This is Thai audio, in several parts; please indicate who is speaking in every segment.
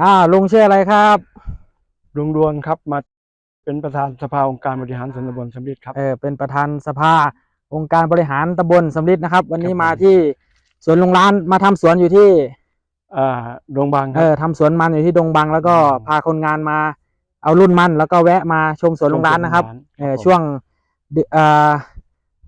Speaker 1: อ่าลุงชื่ออะไรครับ
Speaker 2: ดวงดวงครับมาเป็นประธานสภาองค์การบริหารส่วนตำบลสำริดครับ
Speaker 1: เออเป็นประธานสภาองค์การบริหารตำบลสำลิดนะครับ วันนี้
Speaker 2: ครับ
Speaker 1: มาที่สวนลุงร้านมาทำสวนอยู่ที่
Speaker 2: อ่าดงบางค
Speaker 1: เอ
Speaker 2: รับ
Speaker 1: อทำสวนมันอยู่ที่ดงบัง แล้วก็
Speaker 2: อืม
Speaker 1: พาคนงานมาเอารุ่นมัน แล้วก็แวะมาชมสวนลุงร้านนะครับ เออช่วงเดือนเอ่อ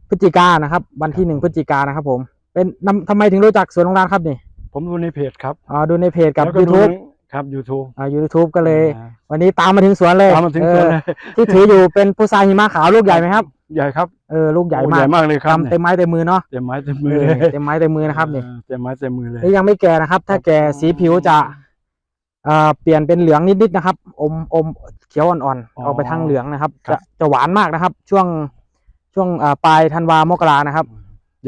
Speaker 1: พฤศจิกานะครับ วันที่หนึ่งพฤศจิกานะครับ ผม เป็นนำทำไมถึงรู้จักสวนลุงร้านครับนี่
Speaker 2: ผมดูในเพจครับ
Speaker 1: อ๋อดูในเพจกับ
Speaker 2: แล้วก็ดู
Speaker 1: YouTube
Speaker 2: ครับ YouTube
Speaker 1: อ่า YouTube ก็เลย
Speaker 2: อ่า
Speaker 1: วันนี้ตามมาถึงสวนเลย
Speaker 2: ตามมาถึงสวนเลย
Speaker 1: ออที่ถืออยู่เป็นพุทราหิมะขาวลูกใหญ่ไหมครับ
Speaker 2: ใหญ่ครับ
Speaker 1: เออลูกใหญ่
Speaker 2: โอ้
Speaker 1: มาก
Speaker 2: ใหญ่มากเลยครับ
Speaker 1: ทำเต็มไม้เต็มมือเนาะ
Speaker 2: เต็มไม้เต็มมือ
Speaker 1: เอ
Speaker 2: เล
Speaker 1: อยเต็มไม้เต็มมือนะครับนี่
Speaker 2: เออเต็มไม้เต็มมือเลย
Speaker 1: นี่ยังไม่แก่นะครับ ถ้าแก่สีผิวจะเอ่อเปลี่ยนเป็นเหลืองนิดๆนะครับ อมอมเขียวอ่อนๆออกไปทางเหลืองนะครับจะจะหวานมากนะครับ ช่วงช่วงเอ่อปลายธันวามกรานะครับ
Speaker 2: เ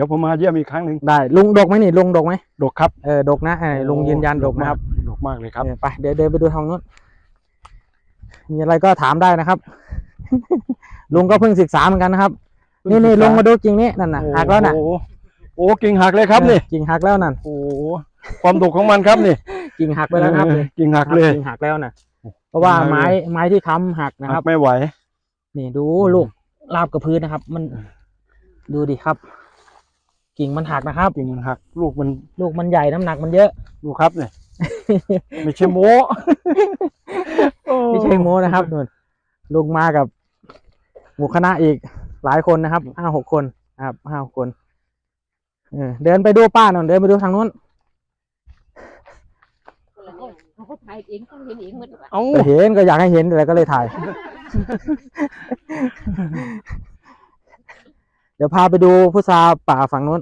Speaker 2: ดี๋ยวผมมาเยี่ยมอีกครั้งหนึ่ง
Speaker 1: ได้ลุงดกไหมนี่ลุงดกไหม
Speaker 2: ดกครับ
Speaker 1: เออดกนะเออลุงยืนยันดกนะครับ
Speaker 2: ดกมากเลยครับ
Speaker 1: เออไปเดี๋ยวเดินไปดูทางนู้นมีอะไรก็ถามได้นะครับ ลุงก็เพิ่งศึกษาเหมือนกันนะครับ นี่นี่ลุงมาดูกิ่งนี้นั่นน่ะหักแล้วน่ะ
Speaker 2: โอ้โหโอ้กิ่งหักเลยครับนี่
Speaker 1: เออกิ่งหักแล้วนั่น
Speaker 2: โอ้โหความดกของมันครับนี่
Speaker 1: กิ่งหักไปแล้วนะครับนี่
Speaker 2: กิ่งหักเลย
Speaker 1: กิ่งหักแล้วน่ะ เพราะว่า
Speaker 2: หักเลย
Speaker 1: ไม้ไม้ที่ค้ำหักนะค
Speaker 2: หั
Speaker 1: รั
Speaker 2: ก
Speaker 1: บ
Speaker 2: ไม่ไหว
Speaker 1: นี่ดูลูกราบกับพื้นนะครับ มันดูดิครับ กิ่งมันหักนะครับ
Speaker 2: กิ่งมันหัก ลูกมัน
Speaker 1: ลูกมันใหญ่น้ำหนักมันเยอะ
Speaker 2: ดูครับเนี่ย ไม่ใช่โม้
Speaker 1: ไม่ใช่โม้นะครับนู่นลุงมากับหมู่คณะอีกหลายคนนะครับห้าหกคนนะครับห้าหกคนเออเดินไปดูป้าหน่อยเดินไปดูทางนู้น
Speaker 3: เขาก็ถ่ายเองเขาเห็นเองหมดว่า
Speaker 2: เอ้า
Speaker 1: ก็เห็นก็อยากให้เห็นแต่ก็เลยถ่าย เดี๋ยวพาไปดูพุทราป่าฝั่งนู้น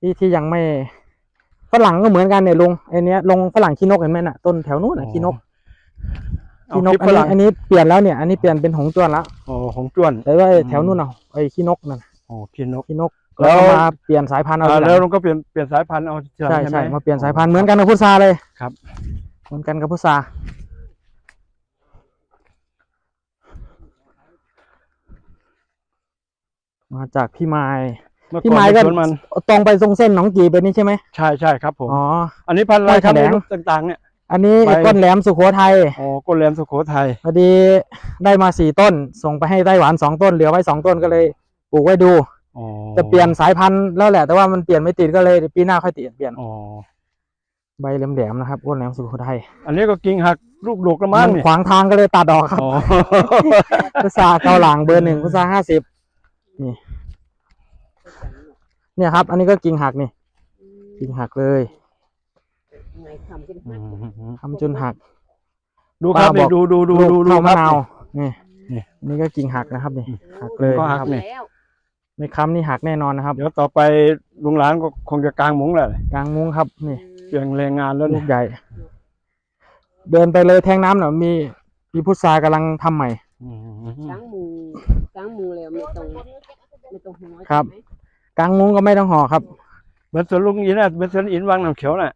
Speaker 1: ที่ที่ยังไม่ฝรั่งก็เหมือนกันเนี่ยลุงไอเนี้ยลงฝรั่งขี้นกเห็นไหมน่ะต้นแถวนู้นน่ะขี้นก
Speaker 2: เอา
Speaker 1: ขี้น
Speaker 2: ค
Speaker 1: ก
Speaker 2: ลิป
Speaker 1: อัน
Speaker 2: ฝ
Speaker 1: นี้
Speaker 2: รั่ง
Speaker 1: อันนี้เปลี่ยนแล้วเนี่ย อันนี้เปลี่ยนเป็นหงส์จ้วนแล้ว
Speaker 2: โอ้ของจ้วน
Speaker 1: แต่ว่าไอ้
Speaker 2: อืม
Speaker 1: แถวนู้นน่ะไอ้ขี้นกนั่นน่ะ
Speaker 2: โอ้ขี้นก
Speaker 1: ขี้นก
Speaker 2: แล้
Speaker 1: แล้ว
Speaker 2: ว
Speaker 1: ก็มาเปลี่ยนสายพันธุ์เอา
Speaker 2: อ่า
Speaker 1: ทีห
Speaker 2: แล้ว
Speaker 1: ลัง
Speaker 2: ลุงก็เปลี่ยนเปลี่ยนสายพันธุ์เอาทีหลัง
Speaker 1: ใช่
Speaker 2: ใช่ไหม
Speaker 1: ใช่มาเปลี่ยนสายพันธุ์เหมือนกันกับพุทราเลย
Speaker 2: ครับ
Speaker 1: เหมือนกันกับพุทรา มาจากพี่ไม้
Speaker 2: เมื่อ
Speaker 1: พี่
Speaker 2: ก่อน
Speaker 1: ไม้ก็
Speaker 2: สวนมัน
Speaker 1: ตรงไปทรงเส้นหนองกีไปนี่ใช่ไหม
Speaker 2: ใช่ใช่ครับผม
Speaker 1: อ๋อ
Speaker 2: อันนี้พันธุ์อะไรครับ
Speaker 1: ไม้แถลง
Speaker 2: รูปต่างๆเนี่ย
Speaker 1: อันนี้
Speaker 2: ไป
Speaker 1: ก้นแหลมสุโขทัย
Speaker 2: โอ้ก้นแหลมสุโขทัย
Speaker 1: พอดีได้มาสี่ต้น ส่งไปให้ไต้หวันสองต้นเหลือไว้สองต้นก็เลยปลูกไว้ดู
Speaker 2: อ๋อ
Speaker 1: จะเปลี่ยนสายพันธุ์แล้วแหละแต่ว่ามันเปลี่ยนไม่ติดก็เลยปีหน้าค่อยติดเปลี่ยน
Speaker 2: อ๋อ
Speaker 1: ใบแหลมๆนะครับก้นแหลมสุโขทัย
Speaker 2: อันนี้ก็กิ่งหักลูกดกละ
Speaker 1: มั
Speaker 2: มั้ง
Speaker 1: น
Speaker 2: นี่
Speaker 1: ขวางทางก็เลยตัดออกครับ
Speaker 2: อ๋อ
Speaker 1: พุทราเกาหลังเบอร์หนึ่งพุทราห้าสิบ นี่ เนี่ยครับ อันนี้ก็กิ่งหักนี่ กิ่งหักเลย
Speaker 3: ไงทำกัน
Speaker 2: อื
Speaker 3: มาก
Speaker 2: ม
Speaker 1: ทำจนหัก
Speaker 2: ดูครับ
Speaker 1: ป้าบ
Speaker 2: นี่
Speaker 1: อก
Speaker 2: ดูดูดู
Speaker 1: ลูก
Speaker 2: ดูดู
Speaker 1: เท่ามะ
Speaker 2: ครับ
Speaker 1: นาวนี่
Speaker 2: นี่
Speaker 1: นี่ก็กิ่งหักนะครับนี่หักเลย
Speaker 2: ก็หั
Speaker 1: นะ
Speaker 2: ก
Speaker 1: ครับ
Speaker 2: นี่
Speaker 3: แล้ว
Speaker 1: ไม่ค้ำนี่หักแน่นอนนะครับ
Speaker 2: เดี๋ยวต่อไปลุงหลานก็คงจะกางมุ้งแหละ
Speaker 1: กลางมุ้งครับ นี่
Speaker 2: เปลี่ยนแรงงานแล้ว
Speaker 1: ลู
Speaker 2: นี่
Speaker 1: กใหญ่ เดินไปเลยแทงน้ำเนาะมีมีพุทรากำลังทำใหม่
Speaker 2: อืม
Speaker 3: ล้างมือล้างมือแล้วไม่ต้อง ไม่ต้องหัว
Speaker 1: ครับ
Speaker 3: ใช่ไหม
Speaker 1: กลางมุ้งก็ไม่ต้องห่อครับ
Speaker 2: เหมือนสวนลุงอินน่ะเหมือนสวนอินวังน้ำเขียวน่ะ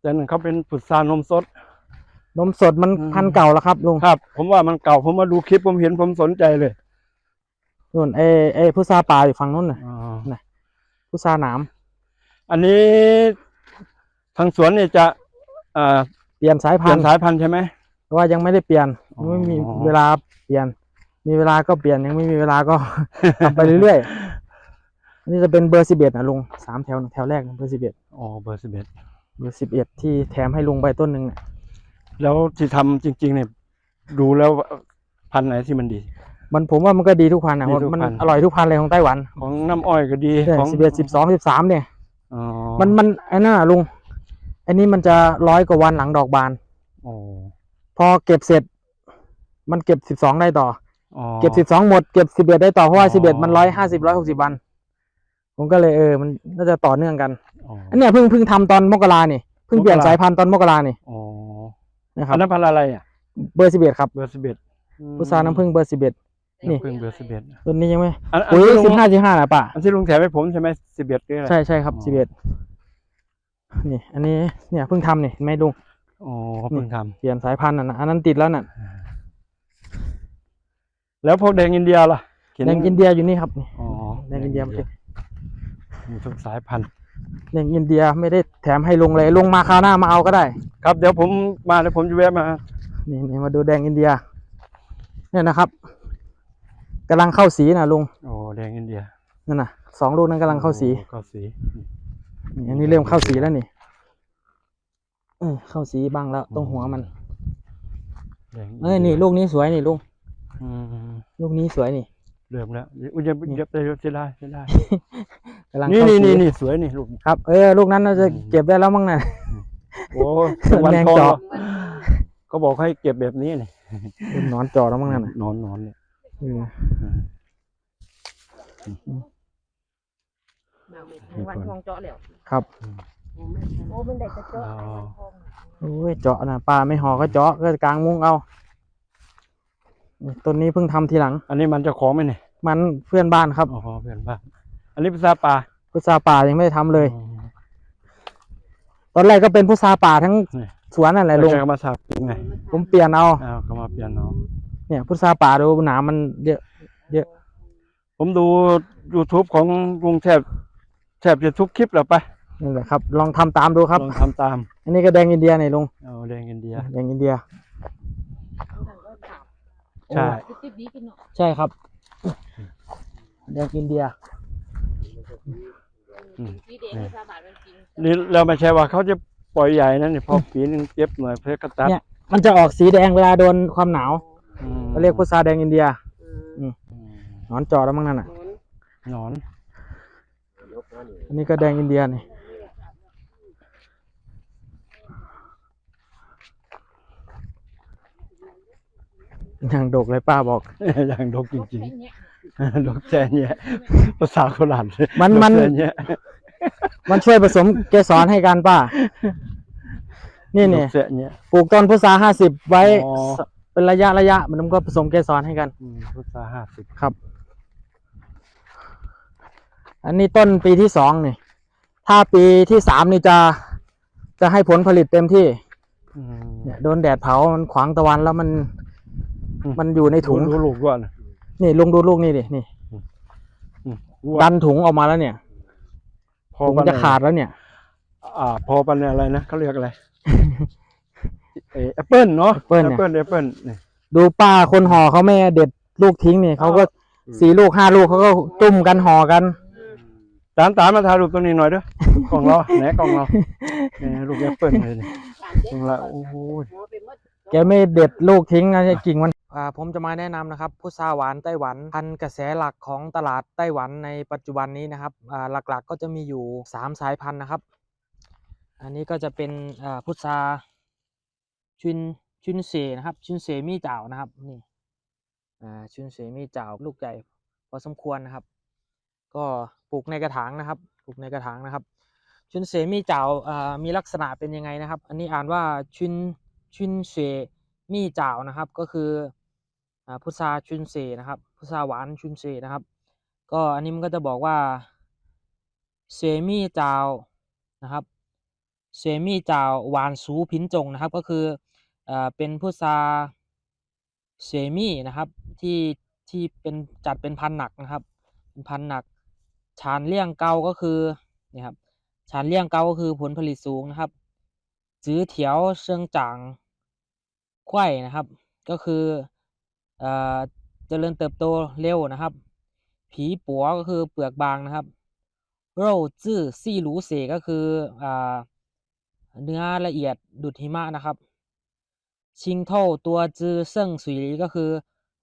Speaker 2: แต่นั่นเขาเป็นผุดซานมสด
Speaker 1: นมสดมัน
Speaker 2: อืม
Speaker 1: พันธุ์เก่าแล้วครับลุง
Speaker 2: ครับ ผมว่ามันเก่าผมมาดูคลิปผมเห็นผมสนใจเลย
Speaker 1: นู่นเอเอพุทราป่าอยู่ฝั่งนู้นน่ะ
Speaker 2: อ๋อ
Speaker 1: พุทราหนาม
Speaker 2: อันนี้ทางสวนเนี่ยจะเอ่อ
Speaker 1: เปลี่ยนสาย
Speaker 2: เป
Speaker 1: พั
Speaker 2: ลี่ย
Speaker 1: น
Speaker 2: น
Speaker 1: ธุ์
Speaker 2: สายพันธุ์ใช่ไหม
Speaker 1: แต่ว่ายังไม่ได้เปลี่ยน
Speaker 2: อ๋อ
Speaker 1: ไม่มีเวลาเปลี่ยน มีเวลาก็เปลี่ยนยังไม่มีเวลาก็ ทำไปเรื่อยๆอันนี้จะเป็นเบอร์สิบเอ็ดนะลุงสามแถวแถวแรกนะเบอร์สิบเอ็ด
Speaker 2: อ๋อเบอร์สิบเอ็ด
Speaker 1: เบอร์สิบเอ็ดที่แถมให้ลุงไปต้นหนึ่งเนี่ย
Speaker 2: แล้วที่ทำจริง ๆ เนี่ย ดูแล้วพันธุ์ไหนที่มันดี
Speaker 1: มันผมว่ามันก็ดีทุกพันธุ์นะ
Speaker 2: ดีทุก
Speaker 1: มัน
Speaker 2: พันธุ์
Speaker 1: อร่อยทุกพันธุ์เลยของไต้หวัน
Speaker 2: ของน้ำอ้อยก็ดีของ
Speaker 1: สิบเอ็ดสิบสองสิบสามเนี่ย
Speaker 2: อ๋อ
Speaker 1: มันมันไอ้นั่นน่ะลุงอันนี้มันจะร้อยกว่าวันหลังดอกบาน
Speaker 2: อ๋อ
Speaker 1: พอเก็บเสร็จ มันเก็บสิบสองได้ต่อ
Speaker 2: อ๋อ
Speaker 1: เก็บสิบสองหมดเก็บสิบเอ็ดได้ต่อเพราะว่า
Speaker 2: อ๋
Speaker 1: สิบเอ็ด
Speaker 2: อ
Speaker 1: มันร้อยห้าสิบร้อยหกสิบวัน ผมก็เลยเออมันน่าจะต่อเนื่องกัน
Speaker 2: อ๋อ
Speaker 1: อันเนี้ยเพิ่งเพิ่งทำตอนมกรานี่เพิ่งเปลี่ยน
Speaker 2: มกรา
Speaker 1: สายพันธุ์ตอนมกรานี่
Speaker 2: อ๋อ
Speaker 1: นะค
Speaker 2: อั
Speaker 1: รับ
Speaker 2: นนั้นพันธุ์อะไรอะ
Speaker 1: เบอร์สิบเอ็ดครับ
Speaker 2: เบอร์สิบเอ็ด
Speaker 1: พุทราน้ำผึ้งเบอร์สิบเอ็ดนี่
Speaker 2: เพิ่งเบอร์สิบเอ็ด
Speaker 1: ตัวนี้ยังไม่
Speaker 2: อันอัน
Speaker 1: ปุ๋ย
Speaker 2: ที่ลุ
Speaker 1: สิ
Speaker 2: ง
Speaker 1: บห้าสิบห้านะป่ะ
Speaker 2: อันที่ลุงแถมให้ผมใช่ไหมสิบเอ็ดหรืออะไร
Speaker 1: ใช่ใช่ครับ
Speaker 2: อ๋อ
Speaker 1: สิบเอ็ดนี่ อันนี้เนี่ยเพิ่งทำนี่เห็นไหมลุง
Speaker 2: อ๋อเพิ่งท
Speaker 1: เปลี่ยนสายพันธุ์น่ะนะอันนั้นติดแล้วน่ะำ
Speaker 2: แล้วพวกแดงอินเดียล่ะเขียน
Speaker 1: แดงอินเดียอยู่นี่ครับนี่
Speaker 2: อ๋อ
Speaker 1: แดงอินเดียไม่ใช่
Speaker 2: มีทุกสายพันธุ์
Speaker 1: แดงอินเดียไม่ได้แถมให้ลุงเลยลุงมาคราวหน้ามาเอาก็ได้
Speaker 2: ครับเดี๋ยวผมมาเดี๋ยวผมจะแวะมา
Speaker 1: นี่นี่มาดูแดงอินเดีย เนี่ยนะครับกำลังเข้าสีนะลุง
Speaker 2: โอ้แดงอินเดีย
Speaker 1: นั่นน่ะสองลูกนั้นกำลังเข้าสี
Speaker 2: โอ้เข้าสี
Speaker 1: นี่อันนี้เริ่มเข้าสีแล้วนี่เออเข้าสีบ้างแล้วตรงหัวมัน
Speaker 2: แดง
Speaker 1: เอ้ยนี่ลูกนี้สวยนี่ลุง
Speaker 2: อืม
Speaker 1: ลูกนี้สวยนี่
Speaker 2: เริ่มแล้วอุ้ยจะเย็บได้เสียได้เสียได้
Speaker 1: กำลัง
Speaker 2: นี่
Speaker 1: เข้า
Speaker 2: นี่
Speaker 1: สี
Speaker 2: นี่นี่สวยนี่ลูก
Speaker 1: ครับ เออ ลูกนั้นเราจะ
Speaker 2: อืม
Speaker 1: เก็บได้แล้วมั้งน่ะ
Speaker 2: โอ้วัน
Speaker 1: แมง
Speaker 2: ทอง
Speaker 1: เจาะ
Speaker 2: ก็บอกให้เก็บแบบนี้นี่
Speaker 1: เป็นหนอนจอแล้วมั้งนั่นน่ะ
Speaker 2: นอนนอนเนี่ย
Speaker 1: เออ
Speaker 3: วันทองเจาะแล้ว
Speaker 1: ครับ
Speaker 3: โอ้มันได้กระเจาะ
Speaker 2: อ๋อ
Speaker 3: วันทอง
Speaker 1: โอ้ยเจาะนะปลาไม่ห่อก็เจาะก็กลางมุ้งเอานี่ ต้นนี้เพิ่งทำทีหลัง
Speaker 2: อันนี้มันเจะของไหมเนี่ย
Speaker 1: มันเพื่อนบ้านครับ
Speaker 2: อ๋อเพื่อนบ้านอันนี้ภาษาป่า
Speaker 1: พุทราป่ายังไม่ได้ทำเลย
Speaker 2: อ๋อ
Speaker 1: ตอนแรกก็เป็นพุทราป่าทั้ง
Speaker 2: นี่
Speaker 1: สวนนั่นแหละ
Speaker 2: แล้ว
Speaker 1: ลุง
Speaker 2: แกก็มาสับไง
Speaker 1: ผมเปลี่ยนเอา
Speaker 2: อ้าวก็มาเปลี่ยนเนาะ
Speaker 1: เนี่ยพุทราป่าดูหนามมันเยอะ
Speaker 2: ผมดู YouTube ของกรุงแทบแทบจะทุกคลิปแหละไป
Speaker 1: นี่แหละครับ ลองทำตามดูครับ
Speaker 2: ลองทำตาม
Speaker 1: อันนี้ก็แดงอินเดียนี่ลุง
Speaker 2: เอาแดงอินเดีย
Speaker 1: แดงอินเดีย
Speaker 2: ใช่
Speaker 3: ติ๊บดีกินเนาะ
Speaker 1: ใช่ครับแดงอินเดีย
Speaker 2: อืม
Speaker 3: สีแดงที่สาบานมันกิน
Speaker 2: นี่เราไม่ใช่ว่าเขาจะปล่อยใหญ่นะนี่พอปีหนึงเจ็บหน่อยเพื่อกระตัด
Speaker 1: เนี่ยมันจะออกสีแดงเวลาโดนความหนาว
Speaker 2: อืม
Speaker 1: เขาเรียกพุทราแดงอินเดีย
Speaker 3: อืม
Speaker 2: อืม
Speaker 1: หนอนจอแล้วมั้งนั่นอะ
Speaker 3: หนอน
Speaker 2: หนอน
Speaker 1: อันนี้ก็แดงอินเดียนี่ ยังดกเลยป้าบอก
Speaker 2: อย่างดกจริง
Speaker 3: แค่เนี้ย
Speaker 2: ๆดกแค่เนี้ยภาษาโคราช
Speaker 1: มันมัน
Speaker 2: ดกแค่เนี้ย
Speaker 1: มันช่วยผสมเกสรให้กันป้า นี่
Speaker 2: ด
Speaker 1: นี่
Speaker 2: กแค่เนี้ย
Speaker 1: ปลูกต้นพุทราห้าสิบไว้
Speaker 2: อ๋อ
Speaker 1: สเป็นระยะระยะมันก็ผสมเกสรให้กัน
Speaker 2: อืมภาษาห้าสิบ
Speaker 1: ครับ อันนี้ต้นปีที่สองนี่ ถ้าปีที่สามนี่จะ จะให้ผลผลิตเต็มที่
Speaker 2: อืม
Speaker 1: เนี่ยโดนแดดเผา มันขวางตะวันแล้วมัน
Speaker 2: อื ม
Speaker 1: มันอยู่ในถุง
Speaker 2: ดูลูกก่อน
Speaker 1: นี่ลุงดูลูกนี่ดินี่
Speaker 2: ว่า
Speaker 1: ดันถุงออกมาแล้วเนี่ย
Speaker 2: พอ
Speaker 1: ถุง
Speaker 2: ปัน
Speaker 1: จะขาดแล้วเนี่ย
Speaker 2: อ่า พอปันอะไรนะเขาเรียกอะไรเอแอปเปิลเนาะ
Speaker 1: แอปเปิ้ล
Speaker 2: แอ
Speaker 1: เนี่
Speaker 2: ป
Speaker 1: ย
Speaker 2: เปิลแอปเปิลนี่
Speaker 1: ดูป้าคนห่อเขาไม่เด็ดลูกทิ้งนี่เขาก็
Speaker 2: อืม
Speaker 1: สี่ลูกห้าลูกเขาก็จุ่มกันห่อกัน
Speaker 2: ตามตามมาถ่ายรูปตรงนี้หน่อยเด้อกล่องเราไหนกล่องเราเนี่ยลูกแอปเปิลเลยนี่
Speaker 3: สาม
Speaker 2: ก
Speaker 3: เด็
Speaker 2: ล่
Speaker 3: ก
Speaker 2: องละโอ้โห
Speaker 3: หัวไปหมด
Speaker 1: แกไม่เด็ดลูกทิ้งนะกิ่งมันอ่า ผมจะมาแนะนำนะครับพุทราหวานไต้หวันพันกระแสหลักของตลาดไต้หวันในปัจจุบันนี้นะครับหลักๆก็จะมีอยู่สามสายพันธุ์นะครับ อันนี้ก็จะเป็นพุทราชุนชุนเสนะครับชุนเสมีเจ้านะครับนี่ชุนเสมีเจ้าลูกใหญ่พอสมควรนะครับ ก็ปลูกในกระถางนะครับปลูกในกระถางนะครับ ชุนเสมีเจ้าอ่ามีลักษณะเป็นยังไงนะครับ อันนี้อ่านว่าชุนชุนเสมีเจ้านะครับก็คือ พุทราชุนเสนะครับพุทราหวานชุนเสนะครับ ก็อันนี้มันก็จะบอกว่าเสมีเจ้านะครับเสมีเจ้าหวานสูพินจงนะครับ ก็คืออเป็นพุทราเสมีนะครับที่ที่เป็นจัดเป็นพันหนักนะครับเป็นพันหนักชานเลี่ยงเกาก็คือนี่ครับชานเลี่ยงเกาก็คือผลผลิตสูงนะครับจื้อเถียวเชิงจางไข่นะครับ ก็คือ เอ่อเจริญเติบโตเร็วนะครับ ผีปัวก็คือเปลือกบางนะครับโรจื้อซี่หรูเสก็คืออเนื้อละเอียดดุดหิมะนะครับ ชิงโท่ตัวจื้อเซิ่งสุยลีก็คือ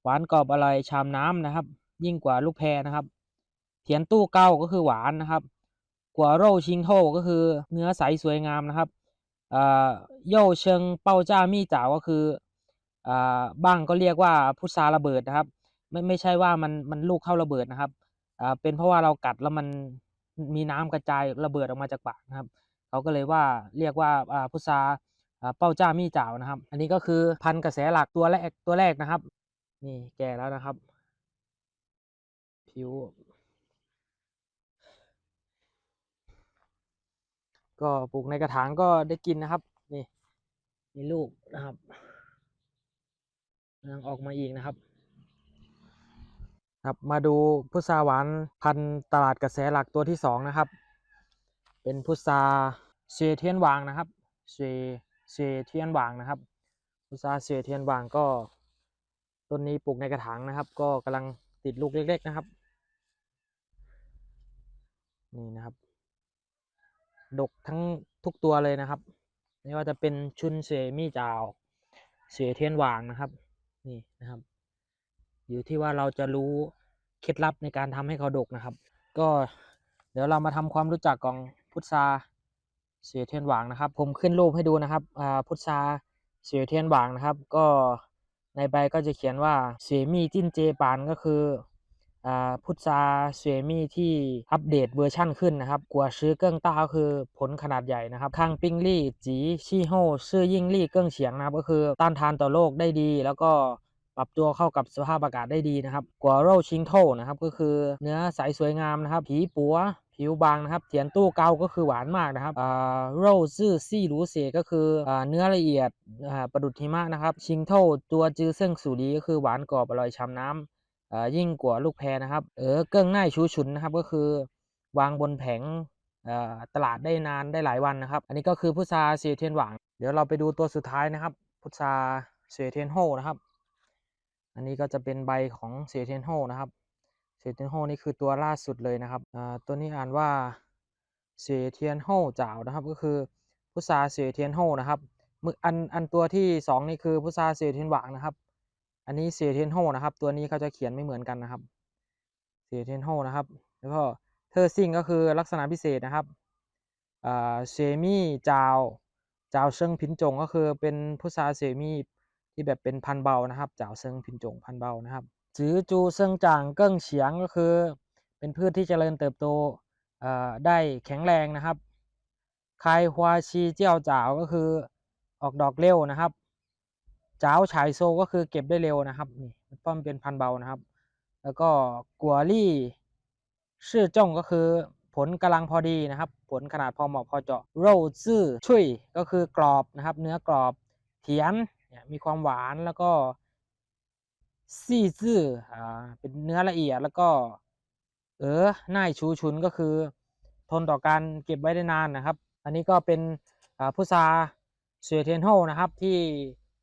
Speaker 1: หวานกรอบอร่อยชามน้ำนะครับ ยิ่งกว่าลูกแพรนะครับเทียนตู้เก้าก็คือหวานนะครับ กัวโร่ชิงโท่ก็คือเนื้อใสสวยงามนะครับเอ่อโย่เชิงเป้าจ้ามี่จ๋าก็คือ บ้างก็เรียกว่าพุทราระเบิดนะครับ ไม่ไม่ใช่ว่ามันมันลูกเข้าระเบิดนะครับเป็นเพราะว่าเรากัดแล้วมันมีน้ำกระจายระเบิดออกมาจากปากนะครับเขาก็เลยว่าเรียกว่าพุทราเป้าจ้ามีจ๋าวนะครับ อันนี้ก็คือพันกระแสหลักตัวแรกตัวแรกนะครับ นี่แก่แล้วนะครับ ผิว ก็ปลูกในกระถางก็ได้กินนะครับ นี่มีลูกนะครับ กำลังออกมาอีกนะครับ ครับมาดูพุทราหวานพันตลาดกระแสหลักตัวที่สองนะครับ เป็นพุทราเซเทียนวางนะครับเซเสเทียนวางนะครับ พุทราเสเทียนวางก็ต้นนี้ปลูกในกระถางนะครับ ก็กำลังติดลูกเล็ก ๆนะครับ นี่นะครับ ดกทั้งทุกตัวเลยนะครับ ไม่ว่าจะเป็นชุนเสมี่จาวเสเทียนหวางนะครับ นี่นะครับ อยู่ที่ว่าเราจะรู้เคล็ดลับในการทำให้เขาดกนะครับ ก็เดี๋ยวเรามาทำความรู้จักของพุทราเสียเทียนหวางนะครับ ผมขึ้นรูปให้ดูนะครับอ่าพุทราเสียเทียนหวางนะครับ ก็ในใบก็จะเขียนว่าเสียมีจิ้นเจปานก็คือ พุทราเสมีที่อัปเดตเวอร์ชั่นขึ้นนะครับกัวซื้อเกิ้งต้าก็คือผลขนาดใหญ่นะครับข้างปิ้งลี่จีชี่โฮซื่อยิ่งลี่เกิ้งเฉียงนะครับ ก็คือต้านทานต่อโรคได้ดี แล้วก็ปรับตัวเข้ากับสภาพอากาศได้ดีนะครับกัวโรชิงโทนะครับก็คือเนื้อใสสวยงามนะครับ ผีปัวผิวบางนะครับเทียนตู้เกาก็คือหวานมากนะครับอ่าโรซื่อซี่หรูเสก็คืออ่าเนื้อละเอียดอ่าประดุดหิมะนะครับ ชิงโทตัวจื้อเซิ่งสูดีก็คือหวานกรอบอร่อยฉ่ำน้ำ ยิ่งกว่าลูกแพรนะครับ เออเกิ้งง่ายชูฉุนนะครับ ก็คือ วางบนแผงตลาดได้นานได้หลายวันนะครับ อันนี้ก็คือพุทราเสียเทียนหวางเดี๋ยวเราไปดูตัวสุดท้ายนะครับ พุทราเสียเทียนโฮนะครับ อันนี้ก็จะเป็นใบของเสียเทียนโฮนะครับเสียเทียนโฮนี่คือตัวล่าสุดเลยนะครับอ่าตัวนี้อ่านว่าเสียเทียนโฮจ่านะครับ ก็คือพุทราเสียเทียนโฮนะครับมืออันอันตัวที่สองนี่คือพุทราเสียเทียนหวางนะครับ อันนี้เสียเทนโฮนะครับ ตัวนี้เขาจะเขียนไม่เหมือนกันนะครับเสียเทนโฮนะครับ แล้วก็เทอร์ซิงก็คือลักษณะพิเศษนะครับอ่าเซมี่จาวจาวเชิงพินจงก็คือเป็นพุทราเซมี่ที่แบบเป็นพันเบานะครับจ่าวเซิงพินจงพันเบานะครับจื้อจูเซิงจ่างเกิ้งเฉียงก็คือ เป็นพืชที่เจริญเติบโตเอ่อได้แข็งแรงนะครับคายฮวาชีเจี้ยวจ่าวก็คือออกดอกเร็วนะครับ จ้าวฉายโซก็คือเก็บได้เร็วนะครับนี่ป้อมเป็นพันเบานะครับ แล้วก็กัวลี่ชื่อจ้องก็คือผลกำลังพอดีนะครับ ผลขนาดพอเหมาะพอเจาะโรซื่อชุยก็คือกรอบนะครับ เนื้อกรอบเทียนเนี่ยมีความหวานแล้วก็ซี่ซื่ออ่าเป็นเนื้อละเอียดแล้วก็ เออน่ายชูชุนก็คือ ทนต่อการเก็บไว้ได้นานนะครับ อันนี้ก็เป็นอ่าพุทราเสือเทียนโฮนะครับที่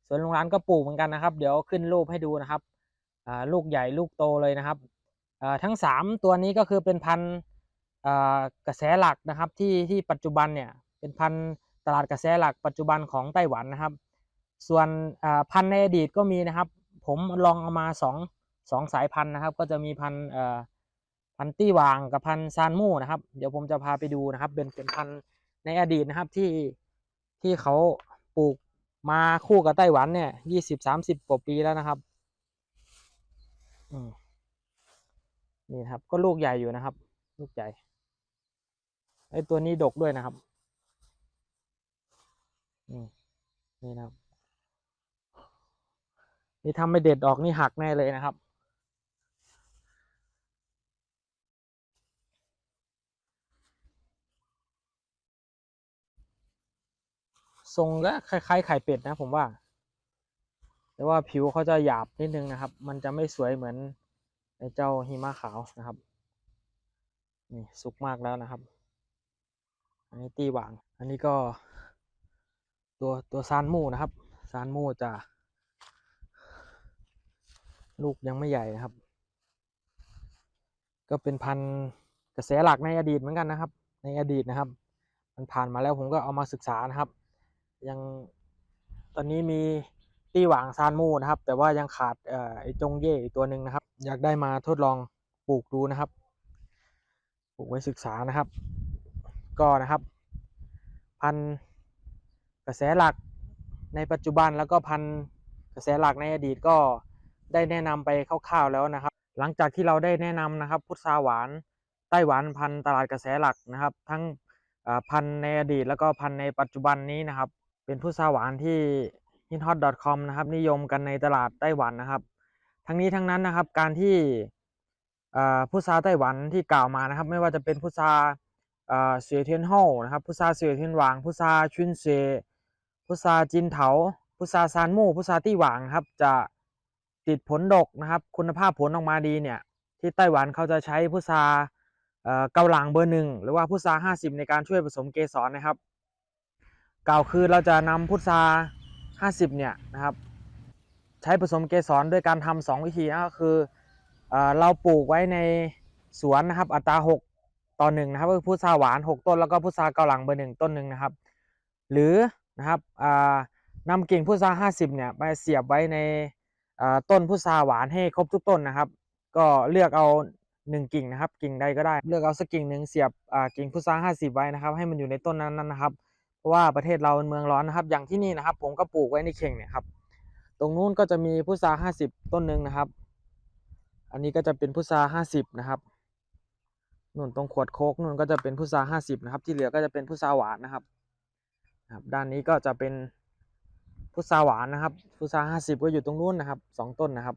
Speaker 1: สวนลุงร้านก็ปลูกเหมือนกันนะครับ เดี๋ยวขึ้นรูปให้ดูนะครับลูกใหญ่ลูกโตเลยนะครับทั้งสามตัวนี้ก็คือเป็นพันธุ์กระแสหลักนะครับที่ที่ปัจจุบันเนี่ยเป็นพันธุ์ตลาดกระแสหลักปัจจุบันของไต้หวันนะครับ ส่วนพันธุ์ในอดีตก็มีนะครับ ผมลองเอามาสองสองสายพันธุ์นะครับ ก็จะมีพันธุ์พันตี้วางกับพันธุ์ซานมู่นะครับ เดี๋ยวผมจะพาไปดูนะครับ เป็นเป็นพันธุ์ในอดีตนะครับที่ที่เขาปลูก มาคู่กับไต้หวันเนี่ยยี่สิบสามสิบกว่าปีแล้วนะครับนี่ครับ ก็ลูกใหญ่อยู่นะครับ ลูกใหญ่ไอตัวนี้ดกด้วยนะครับนี่นะครับ นี่ทำไม่เด็ดออกนี่หักแน่เลยนะครับ ทรงก็คล้ายๆไข่เป็ดนะผมว่า แต่ว่าผิวเขาจะหยาบนิดนึงนะครับ มันจะไม่สวยเหมือนไอ้เจ้าหิมะขาวนะครับ นี่สุกมากแล้วนะครับ อันนี้ตีหวาง อันนี้ก็ตัวตัวซานมูนะครับ ซานมูจะลูกยังไม่ใหญ่นะครับ ก็เป็นพันกระแสหลักในอดีตเหมือนกันนะครับ ในอดีตนะครับ มันผ่านมาแล้วผมก็เอามาศึกษานะครับ ยังตอนนี้มีตี้หวางซานมูนะครับ แต่ว่ายังขาดเอ่อไอ้จงเย่อีกตัวหนึ่งนะครับ อยากได้มาทดลองปลูกดูนะครับ ปลูกไว้ศึกษานะครับ ก็นะครับ พันกระแสหลักในปัจจุบันแล้วก็พันกระแสหลักในอดีตก็ได้แนะนำไปคร่าวๆแล้วนะครับ หลังจากที่เราได้แนะนำนะครับ พุทราหวานไต้หวันพันตลาดกระแสหลักนะครับ ทั้งพันในอดีตแล้วก็พันในปัจจุบันนี้นะครับ เป็นพุทราหวานที่ hinhot.com นะครับ นิยมกันในตลาดไต้หวันนะครับ ทั้งนี้ทั้งนั้นนะครับ การที่อ่าพุทราไต้หวันที่กล่าวมานะครับ ไม่ว่าจะเป็นพุทราเสือเทียนโฮนะครับพุทราเสือเทียนหวางพุทราชุนเซพุทราจินเถาพุทราซานมู่พุทราตี้หวางครับจะติดผลดกนะครับ คุณภาพผลออกมาดีเนี่ย ที่ไต้หวันเขาจะใช้พุทราเอ่อเกาหลังเบอร์หนึ่งหรือว่าพุทราห้าสิบในการช่วยผสมเกสรนะครับ กล่าวคือเราจะนำพุทรา50 เนี่ยนะครับใช้ผสมเกสรด้วยการทำสองวิธีก็คือเอเราปลูกไว้ในสวนนะครับอัตรา 6 ต่อหนึ่งนะครับก็คือพุทราหวาน 6 ต้นแล้วก็พุทราเกาหลังเบอร์หนึ่งต้นหนึ่งนะครับ หรือนะครับนำกิ่งพุทรา 50 เนี่ยไปเสียบไว้ในต้นพุทราหวานให้ครบทุกต้นนะครับ ก็เลือกเอาหนึ่งกิ่งนะครับ กิ่งใดก็ได้ เลือกเอาสักกิ่งหนึ่งเสียบกิ่งพุทราห้าสิบไว้นะครับ ให้มันอยู่ในต้นนั้นนะครับ เพราะว่าประเทศเราเป็นเมืองร้อนนะครับ อย่างที่นี่นะครับ ผมก็ปลูกไว้ในเข่งเนี่ยครับตรงนู้นก็จะมีพุทราห้าสิบต้นหนึ่งนะครับ อันนี้ก็จะเป็นพุทราห้าสิบนะครับนู่นตรงขวดโคกนู่นก็จะเป็นพุทราห้าสิบนะครับ ที่เหลือก็จะเป็นพุทราหวานนะครับนะครับ ด้านนี้ก็จะเป็นพุทราหวานนะครับพุทราห้าสิบก็อยู่ตรงนู้นนะครับสองต้นนะครับ